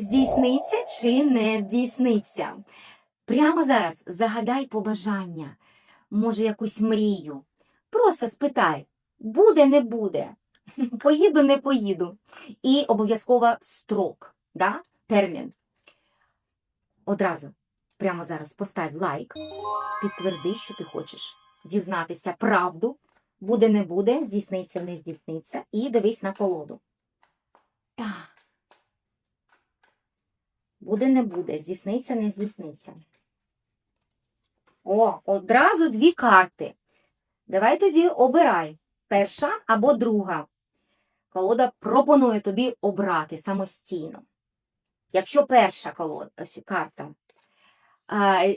здійсниться чи не здійсниться. Прямо зараз загадай побажання, може, якусь мрію. Просто спитай, буде, не буде, поїду, не поїду. І обов'язково строк, да? термін. Одразу, прямо зараз постав лайк, підтверди, що ти хочеш дізнатися правду. Буде, не буде, здійсниться, не здійсниться. І дивись на колоду. Так. Буде, не буде, здійсниться, не здійсниться. О, одразу дві карти. Давай тоді обирай. Перша або друга. Колода пропонує тобі обрати самостійно. Якщо перша колода, карта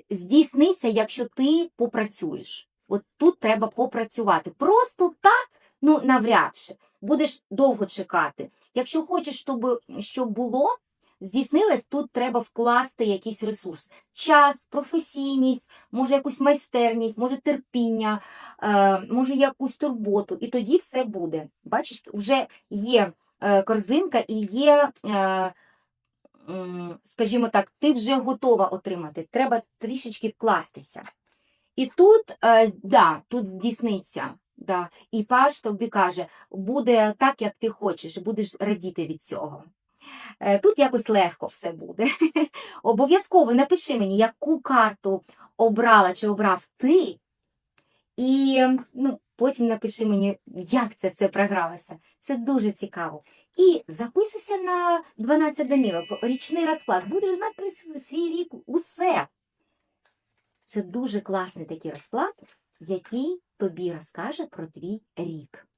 здійсниться, якщо ти попрацюєш. От тут треба попрацювати. Просто так, ну навряд чи. Будеш довго чекати. Якщо хочеш, щоб, щоб було, здійснилось, тут треба вкласти якийсь ресурс. Час, професійність, може якусь майстерність, може терпіння, е, може якусь турботу. І тоді все буде. Бачиш, вже є е, корзинка і є. Е, скажімо так, ти вже готова отримати. Треба трішечки вкластися. І тут, да, тут здійсниться. Да. І паш тобі каже, буде так, як ти хочеш, будеш радіти від цього. Е, Тут якось легко все буде. Обов'язково напиши мені, яку карту обрала чи обрав ти. І ну, потім напиши мені, як це все програлося. Це дуже цікаво. І записуйся на 12 домівок, річний розклад. Будеш знати про свій рік усе. Це дуже класний такий розклад, який тобі розкаже про твій рік.